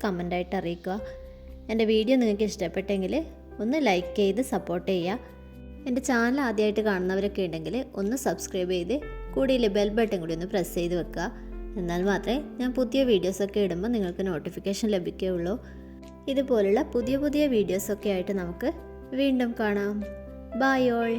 എന്നുള്ളതൊക്കെ കമന്റായിട്ട് അറിയിക്കുക. എന്റെ വീഡിയോ നിങ്ങൾക്ക് ഇഷ്ടപ്പെട്ടെങ്കിൽ ഒന്ന് ലൈക്ക് ചെയ്ത് സപ്പോർട്ട് ചെയ്യുക. എന്റെ ചാനൽ ആദ്യമായിട്ട് കാണുന്നവരൊക്കെ ഉണ്ടെങ്കിൽ ഒന്ന് സബ്സ്ക്രൈബ് ചെയ്ത് കൂടിയില്ലേ ബെൽ ബട്ടൺ കൂടി ഒന്ന് പ്രസ് ചെയ്ത് വെക്കുക. എന്നാൽ മാത്രമേ ഞാൻ പുതിയ വീഡിയോസൊക്കെ ഇടുമ്പോൾ നിങ്ങൾക്ക് നോട്ടിഫിക്കേഷൻ ലഭിക്കുകയുള്ളൂ. ഇതുപോലുള്ള പുതിയ പുതിയ വീഡിയോസൊക്കെ ആയിട്ട് നമുക്ക് വീണ്ടും കാണാം. By all